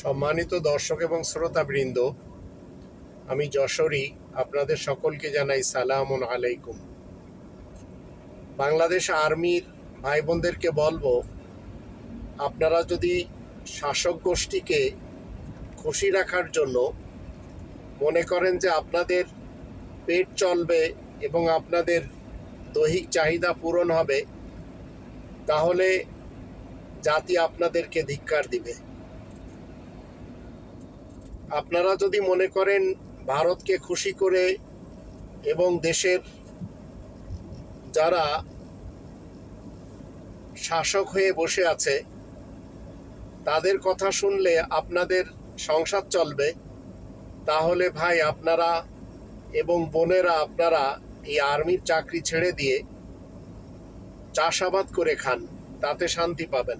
সম্মানিত দর্শক এবং শ্রোতাবৃন্দ, আমি যশোরী, আপনাদের সকলকে জানাই সালাম আলাইকুম। বাংলাদেশ আর্মির ভাই বোনদেরকে বলব, আপনারা যদি শাসক গোষ্ঠীকে খুশি রাখার জন্য মনে করেন যে আপনাদের পেট চলবে এবং আপনাদের দৈহিক চাহিদা পূরণ হবে, তাহলে জাতি আপনাদেরকে ধিক্কার দিবে। আপনারা যদি মনে করেন ভারতকে খুশি করে এবং দেশের যারা শাসক হয়ে বসে আছে, তাদের কথা শুনলে আপনাদের সংসার চলবে। তাহলে ভাই, আপনারা এবং বোনেরা, আপনারা এই আর্মির চাকরি ছেড়ে দিয়ে চাষাবাদ করে খান, তাতে শান্তি পাবেন।